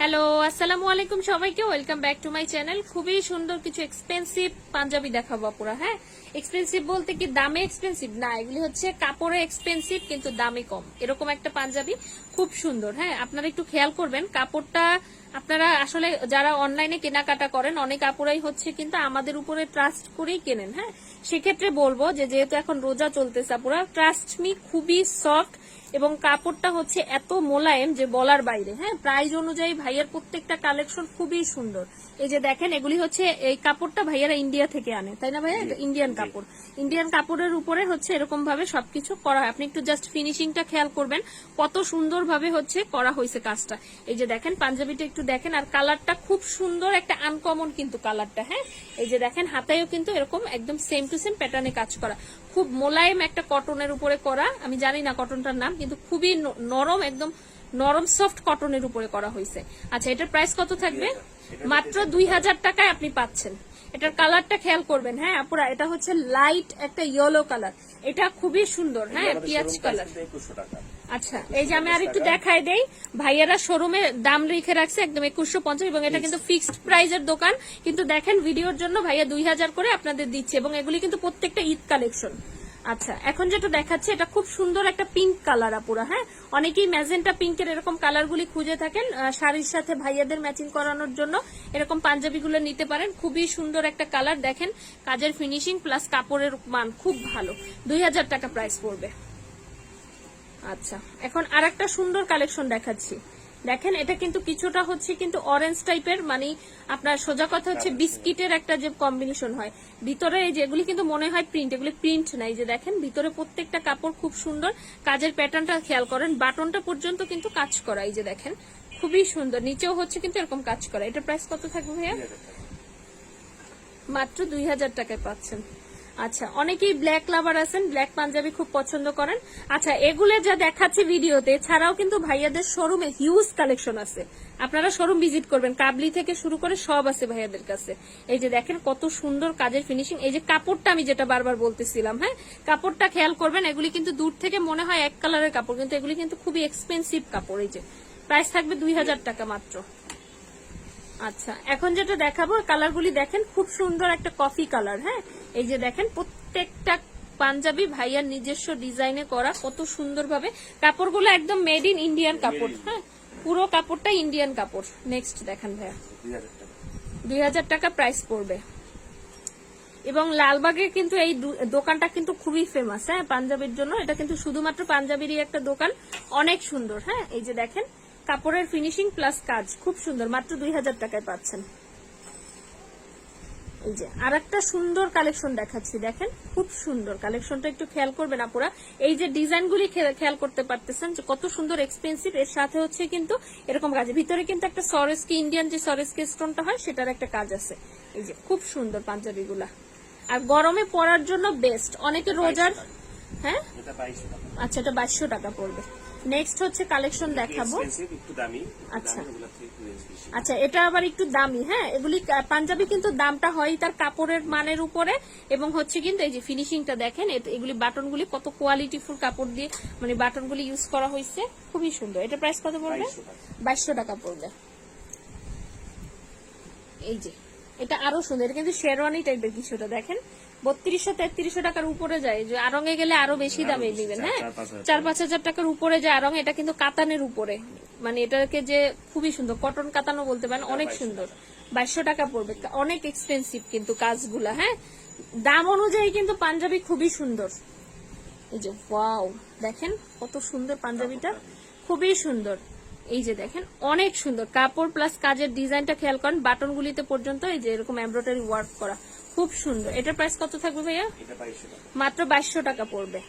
Hello আসসালামু আলাইকুম সবাইকে। Welcome back to my channel খুবই সুন্দর কিছু এক্সপেন্সিভ পাঞ্জাবি দেখাবো আপুরা হ্যাঁ? এক্সপেন্সিভ বলতে কি দামে এক্সপেন্সিভ না, এগুলি হচ্ছে কাপড়ে এক্সপেন্সিভ কিন্তু দামে কম। এরকম একটা পাঞ্জাবি খুব সুন্দর হ্যাঁ? আপনারা একটু খেয়াল করবেন, কাপড়টা আপনারা আসলে যারা অনলাইনে কেনাকাটা করেন, অনেক আপুরাই হচ্ছে কিন্তু আমাদের উপরে ট্রাস্ট করেই কেনেন হ্যাঁ? সেক্ষেত্রে বলব যে যেহেতু এখন রোজা চলতেছে আপুরা ট্রাস্ট মি খুবই সফট এবং কাপড়টা হচ্ছে এত মোলায়েম যে বলার বাইরে হ্যাঁ? প্রাইজ অনুযায়ী ভাইয়ের প্রত্যেকটা কালেকশন খুবই সুন্দর। এই যে দেখেন, এগুলি হচ্ছে এই কাপড়টা ভাইয়ারা ইন্ডিয়া থেকে আনে, তাই না ভাইয়া? ইন্ডিয়ান কাপড়। ইন্ডিয়ান কাপড়ের উপরে হচ্ছে এরকম ভাবে সবকিছু করা হয়। আপনি একটু জাস্ট ফিনিশিংটা খেয়াল করবেন কত সুন্দর ভাবে হচ্ছে করা হয়েছে কাজটা। এই যে দেখেন পাঞ্জাবিটা একটু দেখেন আর কালারটা খুব সুন্দর একটা আনকমন কিন্তু কালারটা হ্যাঁ? এই যে দেখেন হাতায়ও কিন্তু এরকম একদম সেম টু সেম প্যাটার্নে কাজ করা। খুব মোলায়েম একটা কটনের উপরে করা আমি জানি না কটনটার নাম কিন্তু খুবই নরম একদম নরম সফট কটনের উপরে করা হয়েছে। আচ্ছা এটার প্রাইস কত থাকবে? মাত্র দুই হাজার টাকায় আপনি পাচ্ছেন। এটার কালারটা খেয়াল করবেন হ্যাঁ আপুরা এটা হচ্ছে লাইট একটা ইয়েলো কালার এটা খুবই সুন্দর হ্যাঁ পিয়াজ কালার আচ্ছা এই যে আমি আর একটু দেখাই দেই ভাইয়ারা শোরুমে দাম লিখে রাখছে একদম একুশশো পঞ্চাশ এবং এটা কিন্তু ফিক্সড প্রাইজের দোকান। কিন্তু দেখেন ভিডিওর জন্য ভাইয়া দুই হাজার করে আপনাদের দিচ্ছে এবং এগুলি কিন্তু প্রত্যেকটা ঈদ কালেকশন আচ্ছা এখন যেটা দেখাচ্ছে, এটা খুব সুন্দর একটা পিঙ্ক কালার আপুরা হ্যাঁ? অনেকেই ম্যাজেন্টা পিঙ্কের এরকম কালারগুলি খুঁজে থাকেন শাড়ির সাথে ভাইয়াদের ম্যাচিং করানোর জন্য। এরকম পাঞ্জাবিগুলো নিতে পারেন, খুবই সুন্দর একটা কালার দেখেন, কাজের ফিনিশিং প্লাস কাপড়ের মান খুব ভালো। দুই হাজার টাকা প্রাইস পড়বে। আচ্ছা এখন আর একটা সুন্দর কালেকশন দেখাচ্ছি। দেখেন এটা কিন্তু কিছুটা হচ্ছে কিন্তু অরেঞ্জ টাইপের মানে আপনার সোজা কথা হচ্ছে বিস্কিটের একটা যে কম্বিনেশন হয়। ভিতরে এই যেগুলি কিন্তু মনে হয় প্রিন্ট এগুলি প্রিন্ট নাই যে দেখেন ভিতরে প্রত্যেকটা কাপড় খুব সুন্দর। কাজের প্যাটার্নটা খেয়াল করেন বাটনটা পর্যন্ত কিন্তু কাজ করা এই যে দেখেন। খুবই সুন্দর নিচেও হচ্ছে কিন্তু এরকম কাজ করা। এটা প্রাইস কত থাকবে ভাইয়া? মাত্র দুই হাজার টাকায় পাচ্ছেন। আচ্ছা অনেকেই ব্ল্যাক লাভার আছেন ব্ল্যাক পাঞ্জাবি খুব পছন্দ করেন। আচ্ছা এগুলো যা দেখাচ্ছি ভিডিওতে, ছাড়াও কিন্তু ভাইয়াদের শোরুমে হিউজ কালেকশন আছে। আপনারা শোরুম ভিজিট করবেন, কাবলি থেকে শুরু করে সব আছে ভাইয়াদের কাছে। এই যে দেখেন, কত সুন্দর কাজের ফিনিশিং এই যে কাপড়টা আমি যেটা বারবার বলতেছিলাম হ্যাঁ? কাপড়টা খেয়াল করবেন, এগুলি কিন্তু দূর থেকে মনে হয় এক কালারের কাপড়, কিন্তু এগুলি কিন্তু খুবই এক্সপেন্সিভ কাপড়, এই যে। প্রাইস থাকবে দুই হাজার টাকা মাত্র। আচ্ছা এখন যেটা দেখাবো কালারগুলি দেখেন খুব সুন্দর একটা কফি কালার হ্যাঁ? এই যে দেখেন প্রত্যেকটা পাঞ্জাবি ভাইয়ার নিজস্ব ডিজাইনে করা কত সুন্দরভাবে। কাপড়গুলো একদম মেড ইন ইন্ডিয়ান কাপড় হ্যাঁ? পুরো কাপড়টা ইন্ডিয়ান কাপড়। নেক্সট দেখেন ভাইয়া। দুই হাজার টাকা প্রাইস পড়বে। এবং লালবাগে কিন্তু এই দোকানটা কিন্তু খুবই ফেমাস হ্যাঁ? পাঞ্জাবির জন্য। এটা কিন্তু শুধুমাত্র পাঞ্জাবিরই একটা দোকান। অনেক সুন্দর হ্যাঁ? এই যে দেখেন কাপড়ের ফিনিশিং প্লাস কাজ। খুব সুন্দর মাত্র দুই হাজার টাকায় পাচ্ছেন। এই যে আর একটা সুন্দর কালেকশন দেখাচ্ছি দেখেন? খুব সুন্দর কালেকশনটা একটু খেয়াল করবেন আপুরা। এই যে ডিজাইনগুলি খেয়াল করতে পারতেছেন যে কত সুন্দর এক্সপেন্সিভ এর সাথে হচ্ছে কিন্তু এরকম কাজ ভিতরে কিন্তু একটা সরেসকি ইন্ডিয়ান যে সরেসকি স্টোনটা হয় সেটার একটা কাজ আছে। এই যে খুব সুন্দর পাঞ্জাবিগুলা। আর গরমে পরার জন্য বেস্ট অনেকে রোজার হ্যাঁ? আচ্ছা এটা বাইশশো টাকা পড়বে। নেক্সট হচ্ছে কালেকশন দেখাবো। আচ্ছা। আচ্ছা এটা আবার একটু দামি হ্যাঁ? এগুলি পাঞ্জাবি কিন্তু দামটা হয় তার কাপড়ের মানের উপরে এবং হচ্ছে কিন্তু এই যে ফিনিশিংটা দেখেন এগুলি বাটনগুলি কত কোয়ালিটিফুল কাপড় দিয়ে মানে বাটনগুলি ইউজ করা হয়েছে। খুবই সুন্দর। এটা প্রাইস কত পড়বে? বাইশশো টাকা। পড়বে। এই যে এটা আরও সুন্দর। এটা কিন্তু শেরওয়ানি টাইপের কিছুটা দেখেন। বত্রিশশো তেত্রিশশো টাকার উপরে যায়। যে আরঙে গেলে আরও বেশি দামে দিবেন হ্যাঁ চার পাঁচ হাজার চার পাঁচ হাজার টাকার উপরে যায় আরং এটা কিন্তু কাতানের উপরে। মানে এটাকে যে খুবই সুন্দর কটন কাতানো বলতে পারেন অনেক সুন্দর। বাইশশো টাকা পড়বে অনেক এক্সপেন্সিভ কিন্তু কাজগুলা হ্যাঁ? দাম অনুযায়ী কিন্তু পাঞ্জাবি খুবই সুন্দর। এই যে ওয়াও দেখেন কত সুন্দর পাঞ্জাবিটা। খুবই সুন্দর। এই যে দেখেন অনেক সুন্দর। কাপড় প্লাস কাজের ডিজাইনটা খেয়াল করেন বাটনগুলিতে পর্যন্ত এই যে এরকম এমব্রয়ডারি ওয়ার্ক করা। খুব সুন্দর। এটার প্রাইস কত থাকবে ভাইয়া? মাত্র বাইশশো টাকা পড়বে।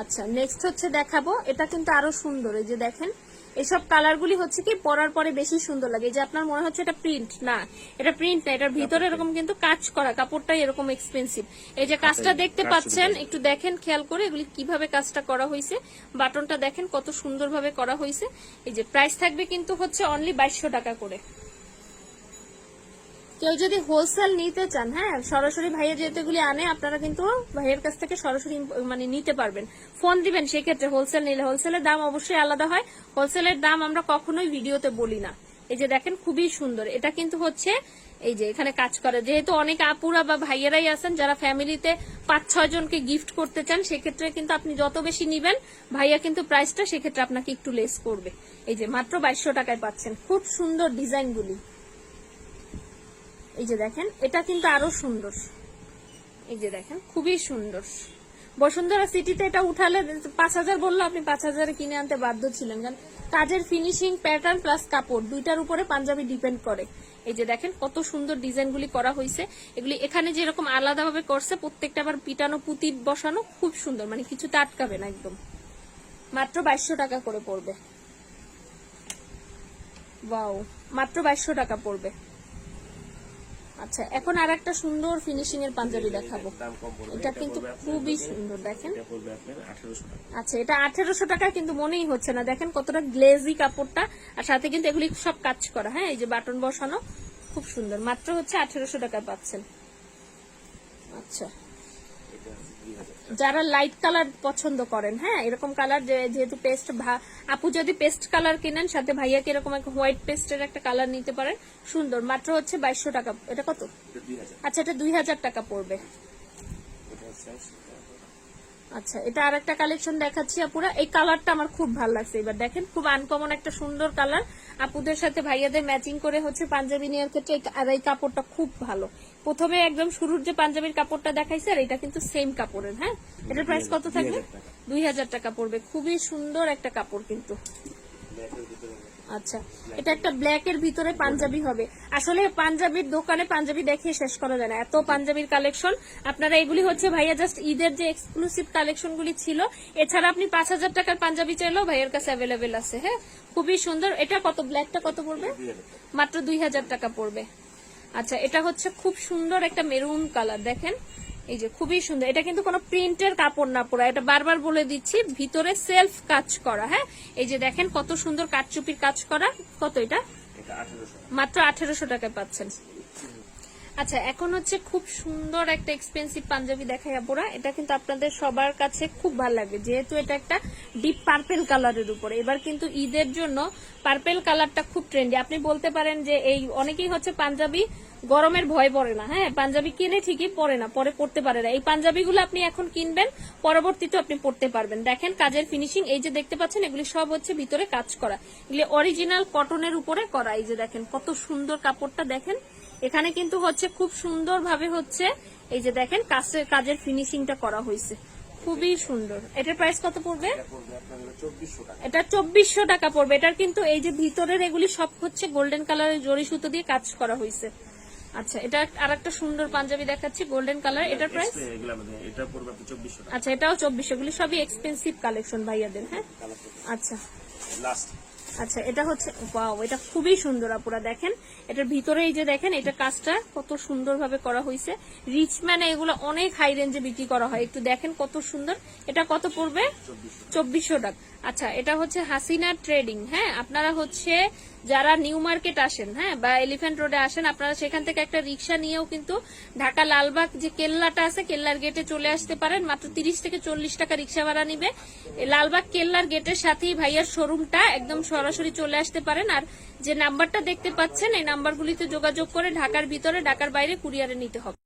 আচ্ছা নেক্সট হচ্ছে দেখাবো। এটা কিন্তু আরও সুন্দর এই যে দেখেন। এসব কালারগুলি হচ্ছে কি পরার পরে বেশি সুন্দর লাগে। এই যে আপনার মনে হচ্ছে এটা প্রিন্ট না। এটা প্রিন্ট না এটার ভিতরে এরকম কিন্তু কাজ করা কাপড়টাই এরকম এক্সপেন্সিভ এই যে কাজটা দেখতে পাচ্ছেন একটু দেখেন খেয়াল করে এগুলি কীভাবে কাজটা করা হয়েছে। বাটনটা দেখেন কত সুন্দরভাবে করা হয়েছে। এই যে প্রাইস থাকবে কিন্তু হচ্ছে অনলি বাইশশো টাকা করে। কেউ যদি হোলসেল নিতে চান হ্যাঁ সরাসরি ভাইয়া যেহেতু এগুলি আনে, আপনারা কিন্তু ভাইয়ের কাছ থেকে সরাসরি মানে নিতে পারবেন। ফোন দিবেন, সেক্ষেত্রে হোলসেল নিলে হোলসেলের দাম অবশ্যই আলাদা হয়। হোলসেলের দাম আমরা কখনোই ভিডিওতে বলি না। এই যে দেখেন, খুবই সুন্দর। এটা কিন্তু হচ্ছে, এই যে এখানে কাজ করে। যেহেতু অনেক আপুরা বা ভাইয়েরাই আছেন, যারা ফ্যামিলিতে পাঁচ, ছয় জনকে গিফট করতে চান, সেক্ষেত্রে কিন্তু আপনি যত বেশি নিবেন, ভাইয়া কিন্তু প্রাইসটা সেক্ষেত্রে আপনাকে একটু লেস করবে। এই যে মাত্র বাইশশো টাকায় পাচ্ছেন। খুব সুন্দর ডিজাইনগুলি এই যে দেখেন, এটা কিন্তু আরও সুন্দর। এই যে দেখেন, খুবই সুন্দর। বসুন্ধরা সিটিতে এটা উঠালে পাঁচ হাজার বলল, আপনি পাঁচ হাজারে কিনে আনতে বাধ্য ছিলেন। কারণ কাজের ফিনিশিং প্যাটার্ন প্লাস কাপড়, দুইটার উপরে পাঞ্জাবি ডিপেন্ড করে। এই যে দেখেন, কত সুন্দর ডিজাইনগুলি করা হয়েছে এগুলি এখানে যেরকম আলাদাভাবে করছে, প্রত্যেকটা আবার পিটানো, পুঁতি বসানো, খুব সুন্দর। মানে কিছুতে আটকাবে না একদম। মাত্র বাইশশো টাকা করে পড়বে। বাও মাত্র বাইশশো টাকা পড়বে। আচ্ছা এখন আর একটা সুন্দর ফিনিশিং এর পাঞ্জাবি দেখাবো। এটা কিন্তু খুবই সুন্দর, দেখেন। আচ্ছা এটা আঠেরোশো টাকা কিন্তু মনেই হচ্ছে না। দেখেন কতটা গ্লেজি কাপড়টা, আর সাথে কিন্তু এগুলি সব কাজ করা হ্যাঁ? এই যে বাটন বসানো, খুব সুন্দর। মাত্র হচ্ছে আঠেরোশো টাকা পাচ্ছেন। আচ্ছা এটা হচ্ছে দুই হাজার যারা লাইট কালার পছন্দ করেন হ্যাঁ? এরকম কালার যেহেতু পেস্ট আপু যদি পেস্ট কালার কেনেন সাথে ভাইয়াকে এরকম একটা হোয়াইট পেস্টের একটা কালার নিতে পারেন? সুন্দর। মাত্র হচ্ছে বাইশশো টাকা। এটা কত? আচ্ছা এটা দুই হাজার টাকা পড়বে। আচ্ছা এটা আর একটা কালেকশন দেখাচ্ছি আপুরা। এই কালারটা আমার খুব ভালো লাগছে। এবার দেখেন খুব আনকমন একটা সুন্দর কালার আপুদের সাথে ভাইয়াদের ম্যাচিং করে হচ্ছে পাঞ্জাবি নেওয়ার ক্ষেত্রে আর এই কাপড়টা খুব ভালো। প্রথমে একদম শুরুর যে পাঞ্জাবির কাপড়টা দেখাইছে আর এটা কিন্তু সেম কাপড়ের হ্যাঁ? এটার প্রাইস কত থাকবে? দুই হাজার টাকা পড়বে। খুবই সুন্দর একটা কাপড় কিন্তু। আচ্ছা এটা একটা ব্ল্যাক এর ভিতরে পাঞ্জাবি হবে। আসলে পাঞ্জাবির দোকানে পাঞ্জাবি দেখে শেষ করা যায় না। এত পাঞ্জাবির কালেকশন আপনারা এগুলি হচ্ছে ভাইয়া জাস্ট ঈদের যে এক্সক্লুসিভ কালেকশন গুলি ছিল, এছাড়া আপনি পাঁচ হাজার টাকার পাঞ্জাবি চাইলেও ভাইয়ের কাছে অ্যাভেলেবেল আছে হ্যাঁ? খুবই সুন্দর। এটা কত ব্ল্যাকটা কত পড়বে? মাত্র দুই হাজার টাকা পড়বে। আচ্ছা এটা হচ্ছে খুব সুন্দর একটা মেরুন কালার দেখেন। এই যে খুবই সুন্দর। এটা কিন্তু কোনো প্রিন্টের কাপড় না পরা। এটা বারবার বলে দিচ্ছি ভিতরে সেলফ কাজ করা হ্যাঁ? এই যে দেখেন কত সুন্দর কাঠচুপির কাজ করা। কত এটা? এটা আঠারোশো। টাকা মাত্র আঠেরোশো টাকায় পাচ্ছেন। আচ্ছা এখন হচ্ছে খুব সুন্দর একটা এক্সপেন্সিভ পাঞ্জাবি দেখাই আপুরা। এটা কিন্তু আপনাদের সবার কাছে খুব ভালো লাগবে, যেহেতু এটা একটা ডিপ পার্পেল কালারের উপরে। এবার কিন্তু ঈদের জন্য পার্পেল কালারটা খুব ট্রেন্ডি আপনি বলতে পারেন যে এই অনেকেই হচ্ছে পাঞ্জাবি গরমের ভয় পড়ে না হ্যাঁ? পাঞ্জাবি কিনে ঠিকই পরে না, পরে পড়তে পারে না। এই পাঞ্জাবিগুলো আপনি এখন কিনবেন পরবর্তীতে আপনি পড়তে পারবেন। দেখেন কাজের ফিনিশিং এই যে দেখতে পাচ্ছেন, এগুলি সব হচ্ছে ভিতরে কাজ করা। এগুলি অরিজিনাল কটনের উপরে করা। এই যে দেখেন, কত সুন্দর কাপড়টা দেখেন। এখানে কিন্তু হচ্ছে খুব সুন্দর ভাবে হচ্ছে এই যে দেখেন কাজের কাজের ফিনিশিংটা করা হয়েছে। খুবই সুন্দর। এটার প্রাইস কত পড়বে? এটা চব্বিশশো টাকা। পড়বে। এটার কিন্তু এই যে ভিতরের এগুলি সব হচ্ছে গোল্ডেন কালারের জরি সুতো দিয়ে কাজ করা হয়েছে। আচ্ছা এটা আর একটা সুন্দর পাঞ্জাবি দেখাচ্ছি গোল্ডেন কালার এটার প্রাইস আচ্ছা এটাও চব্বিশশো। সবই এক্সপেন্সিভ কালেকশন ভাইয়াদের হ্যাঁ? আচ্ছা। আচ্ছা এটা হচ্ছে ওয়াও এটা খুবই সুন্দর আপুরা দেখেন। এটার ভিতরে এই যে দেখেন এটা কাজটা কত সুন্দরভাবে করা হয়েছে রিচ ম্যানে এগুলো অনেক হাই রেঞ্জে বিক্রি করা হয়। একটু দেখেন কত সুন্দর। এটা কত পড়বে? চব্বিশশো। টাকা। আচ্ছা এটা হচ্ছে হাসিনা ট্রেডিং হ্যাঁ? আপনারা হচ্ছে যারা নিউ মার্কেট আসেন হ্যাঁ বা এলিফ্যান্ট রোডে আসেন, আপনারা সেখান থেকে একটা রিক্সা নিয়েও কিন্তু ঢাকা লালবাগ যে কেল্লাটা আছে, কেল্লার গেটে চলে আসতে পারেন। মাত্র তিরিশ থেকে চল্লিশ টাকা রিক্সা ভাড়া নিবে। লালবাগ কেল্লার গেটের সাথেই ভাইয়ার শোরুমটা একদম সরাসরি চলে আসতে পারেন। আর যে নাম্বারটা দেখতে পাচ্ছেন, এই নাম্বারগুলিতে যোগাযোগ করে ঢাকার ভিতরে, ঢাকার বাইরে কুরিয়ারে নিতে হবে।